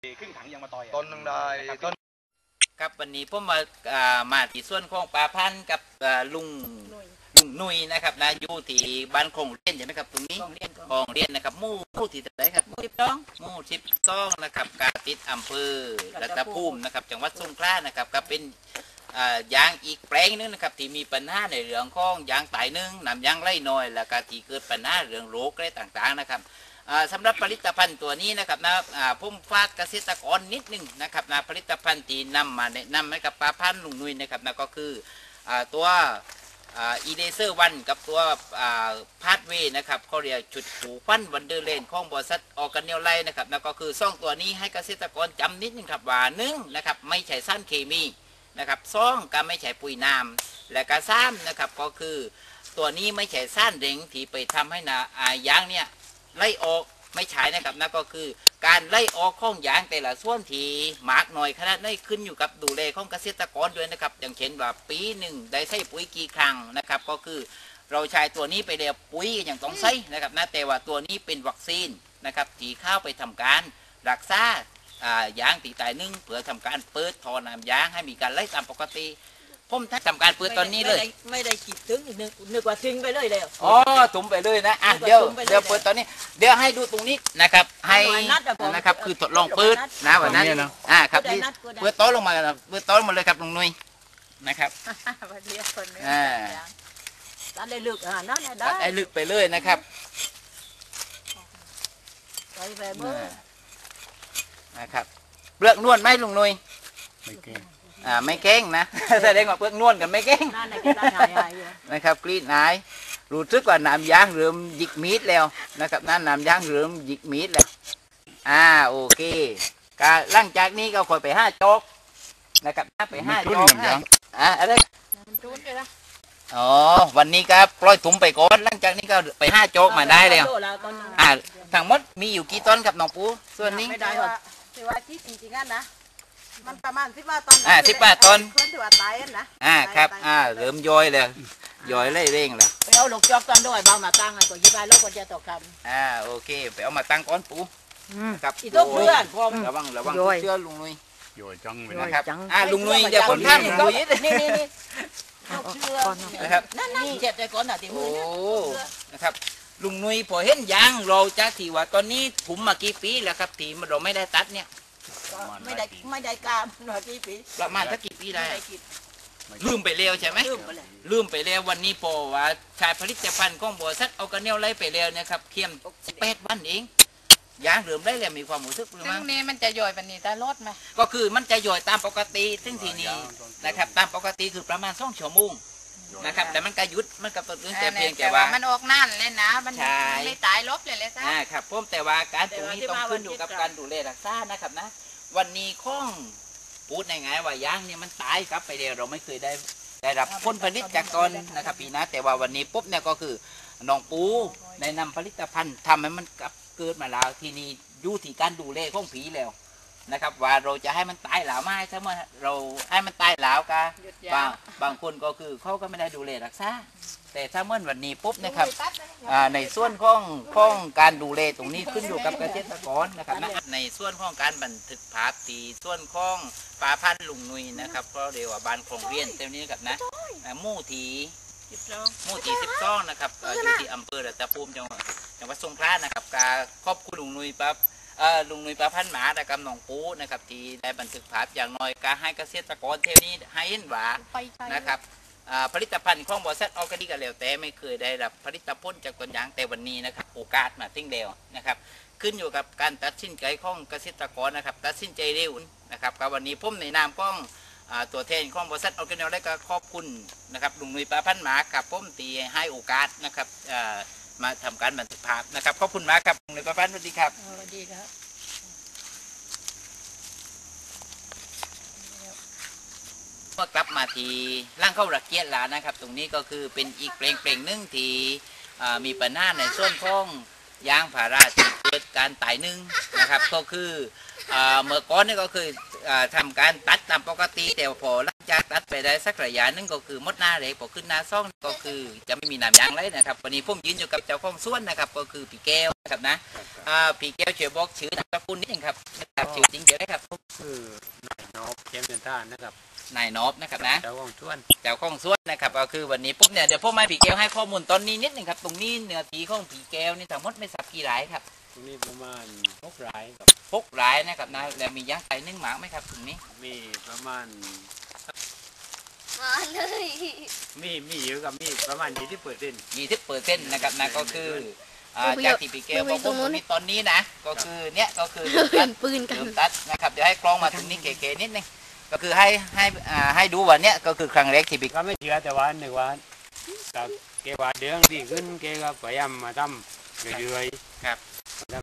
ครึ่งถังยางมาตอยอะต้นหนึงได้นะครับต้นครับวันนี้ผมมาอ่ามาที่ส่วนของปลาพันธุ์กับอ่าลุงลุงนุยนะครับนะอยู่ที่บ้านคงเรียนใช่ไหมครับตรงนี้ของเรียนก่อนคงเรียนนะครับหมู่หมู่ที่เท่าไหนครับสิบสองหมู่สิบสองนะครับกาติดอำเภอรัตภูมินะครับจังหวัดสงขลานะครับก็เป็นอ่ายางอีกแปลงหนึงนะครับที่มีปัญหาในเรื่องของยางตายหนึ่งนำยางไล่น้อย แล้วก็ที่เกิดปัญหาเรื่องโรคอะไรต่างๆนะครับ อ่าสำหรับผลิตภัณฑ์ตัวนี้นะครับนะอ่าผมฝากเกษตรกรนิดหนึงนะครับนะผลิตภัณฑ์ที่นำมาแนะนำให้กับปลาพันธุ์ลุงนุยนะครับนะก็คือตัวอีเลเซอร์วันกับตัวพาดเวนะครับเขาเรียกชุดผูฟันวันเดอร์เลนของบริษัทออร์แกเนลไลนะครับนะก็คือซ่องตัวนี้ให้เกษตรกรจำนิดนึงครับว่าหนึ่งนะครับไม่ใช่สารเคมีนะครับซ่องก็ไม่ใช่ปุ๋ยน้ำและก็ซ้ำนะครับก็คือตัวนี้ไม่ใช่สารเร่งที่ไปทำให้นาอายางเนี่ย ไล่ออกไม่ใช่นะครับนั่นก็คือ การไล่ออกข้องยางแต่ละส่วนทีหมากหน่อยขนาดนี้ขึ้นอยู่กับดูแลของเกษตรกรด้วยนะครับ อย่างเช่นว่าปีหนึ่งได้ใส่ปุ๋ยกี่ครั้งนะครับ ก็คือเราใช้ตัวนี้ไปเดียวปุ๋ยอย่างต้องใส่นะครับนะแต่ว่าตัวนี้เป็นวัคซีนนะครับที่เข้าไปทำการรักษาอ่ายางตีตายนึ่งเพื่อทำการเปิดทอน้ำยางให้มีการไล่ตามปกติ ผมทำการเปิดตอนนี้เลยไม่ได้ไม่ได้คิดถึงนึกนึกว่าทิ้งไปเลยเลยอ๋อถุงไปเลยนะอะเอาไปเดี๋ยวถุงไปเลยเดี๋ยวเปิดตอนนี้ เดี๋ยวให้ดูตรงนี้นะครับ ให้หน่อยนัดอะผมนะครับคือทดลองเปิดนะวันนั้นตรงนี้นะอ่าครับได้นี่นัดก็ได้เปิดโต๊ะลงมาครับเปิดโต๊ะลงมาเลยครับลุงนุ้ยนะครับวันเดียวคนนึงอ่าตัดได้ลึกอ่านั่นน่ะได้ตัดให้ลึกไปเลยนะครับไปไปเมื่อนะครับเปลือกนวลไหมลุงนุ้ยไม่เก่ง อ่าไม่เก้งนะ แสดงว่าเปลือกนวลกับไม่เก้งนั่นน่ะก็ได้หายหายอยู่นะครับกรีดนายรู้สึกว่าน้ำยางเริ่มหยิกมีดแล้วนะครับนั่นน้ำยางเริ่มหยิกมีดแล้วอ่าโอเคก็หลังจากนี้ก็ค่อยไปห้าโจกนะครับไปห้าโจกให้อ่าอะไรมันจุนเลยนะอ๋อวันนี้ก็ปล่อยถุงไปก่อนหลังจากนี้ก็ไปห้าโจกมาได้แล้วโตตอนนั้นอ่าทั้งหมดมีอยู่กี่ต้นครับน้องปูส่วนนี้ไม่ได้หรอกที่ว่าที่จริงๆอะนะ มันประมาณสิบว่าตอนอ่า15ต้นเพื่อนที่ว่าตายอะนะอ่าครับตายอ่าเริ่มย่อยแล้วย่อยเร่งๆแล้วไปเอาลูกจอกตอนด้วยเบามาตั้งให้ก็ยิบไปแล้วก็จะตกคอ่าโอเคไปเอามาตั้งก้อนปูครับำอีตัวเพื่อนพร้อมระวังระวังย่อยเชื่อลุงนุ้ยโยยจังไปย่นะอยนะครับจังอ่าลุงนุ้ยเดี๋ยวผมท่ามลุงนุ้ยนี่นี่นี่เอาเชือกนะครับนั่นนั่นเจ็บใจก่อนน่ะที่โอ้มือเนี่ยนะครับลุงนุ้ยพอเห็นยางเราจากที่ว่าตอนนี้ถุมมากี่ปีแล้วครับที่เราไม่ได้ตัดเนี่ย ไม่ได้ไม่ได้กล้ามหน่อยกี่ปีประมาณสักกี่ปีได้ ไม่ได้คิดลืมไปแล้วใช่ไหมลืมไปเลยลืมไปแล้ววันนี้พอว่าชายผลิตภัณฑ์ของบริษัทเอากระเนียวไล่ไปแล้วนะครับเคียม18วันเองยางเริ่มได้แล้วมีความรู้สึกหรือซึ่มั้งงนี้มันจะย่อยปันนี้แต่ลดไหมก็คือมันจะย่อยตามปกติ ซึ่งทีนี้นะครับ ตามปกติคือประมาณสองชั่วโมงนะครับ แต่มันก็หยุดมันก็ตัวนึงแต่เพียงแต่ว่า มันออกนั่นเลยนะ มันใช่มันไม่ตายลบเลยเลยซะอ่าครับผมแต่ว่าการตรงนี้ต้องขึ้นอยู่กับการดูแลรักษานะครับนะ วันนี้ข้องพูดง่ายๆว่ายางเนี่ยมันตายครับไปเดียวเราไม่เคยได้ได้รับผลผลิตจากตอนนะครับพี่นะแต่ว่าวันนี้ปุ๊บเนี่ยก็คือน้องปูในนำผลิตภัณฑ์ทำให้มันกลับเกิดมาแล้วทีนี้อยู่ที่การดูแลของผีแล้ว นะครับ ว่าเราจะให้มันตายหลาวไม่ถ้าเมื่อเราให้มันตายหลาวกะหยุดบายางบางคนก็คือเขาก็ไม่ได้ดูแลรักษาแต่ถ้าเมื่อวันนี้ปุ๊บนะครับอ่าในส่วนของของการดูแลตรงนี้ขึ้นอยู่กับเกษตรกรนะครับนะในส่วนของการบันทึกภาพตีส่วนของปลาพันธุ์ลุงนุยนะครับก็เรียกว่าบ้านคลองเรียนเต็มนี้กับนะอ่าหมู่ที่สิบสองหมู่ที่สิบสองนะครับเอ่ออยู่ที่อำเภอรัตภูมิจังหวัดจังหวัดสงขลานะครับการครอบครัวลุงนุยปั๊บเอ่อ ลุงนุยปลาพันธุ์หมาและกำหนองปูนะครับ ที่ได้บันทึกภาพอย่างน้อยการให้เกษตรกรเท่านี้ให้เห็นว่าไปใช้นะครับอ่าผลิตภัณฑ์ของบริษัทออร์แกนิกกันแล้วแต่ไม่เคยได้รับผลิตผลจากต้นยางแต่วันนี้นะครับโอกาสมาทิ้งเร็วนะครับ ขึ้นอยู่กับการตัดสินใจของเกษตรกรนะครับ ตัดสินใจเร็วนะครับกับวันนี้ผมในนามของอ่าตัวแทนของบริษัทออร์แกนิกได้ก็ขอบคุณนะครับลุงนุยปลาพันหมากับผมตีให้โอกาสนะครับอ่า มาทำการบันทึกภาพนะครับขอบคุณมากครับลุงนุยปลาพันสวัสดีครับเออดีครับเมื่อกลับมาที่ร่างเข้าระเกียดแล้วนะครับ ตรงนี้ก็คือเป็นอีกเพลงเพลงหนึ่งที่อ่ามีปัญหาในส่วนของยางผาราที่เกิดการตายหนึ่งนะครับ ก็คืออ่าเมื่อก่อนนี่ก็คืออาทำการตัดตามปกติแต่พอหลัง จากตัดไปได้สักระยะหนึงก็คือมดหน้าเหล็กพอขึ้นหน้าซ่องก็คือจะไม่มีน้ำยางเลยนะครับ วันนี้ผมยืนอยู่กับเจ้าของสวนนะครับ ก็คือพี่แก้วนะครับนะอ่าพี่แก้วช่วยบอกชื่อนามสกุลนิดนึงครับนะครับชื่อจริงเดี๋ยวท่านนะครับนายนบนะครับนะเจ้าของชวนเจ้าของสวนนะครับก็คือวันนี้ปุ๊บเนี่ยเดี๋ยวพ่อไม้ผีแก้วให้ข้อมูลตอนนี้นิดหนึ่งครับตรงนี้เนื้อที่ของผีแก้วนี่ทั้งหมดไม่สับกี่ไร่ครับตรงนี้ประมาณหกรายครับหกไร่นะครับนะแล้วมียางไตนึ่งหมากไหมครับตรงนี้มีประมาณ มาเลยมีมีเยอะกับมีประมาณยี่สิบเปอร์เซ็นต์ยี่สิบเปอร์เซ็นต์นะครับนะก็คืออ่าจากที่ผีแก้วบอกผมตรงนี้ตอนนี้นะ ก็คือเนี่ยก็คือเห็นปืนกันเริ่มตัดนะครับเดี๋ยวให้กล้องมาตรงนี้เก๋ๆนิดนึงก็คือให้ให้อ่าให้ดูวันเนี้ยก็คือครั้งแรกที่ผีก็ไม่เชื่อแต่ว่าหนึ่งว่าก็เกว่าเดือนดีขึ้นเกก็พยายามมาทำเรื่อย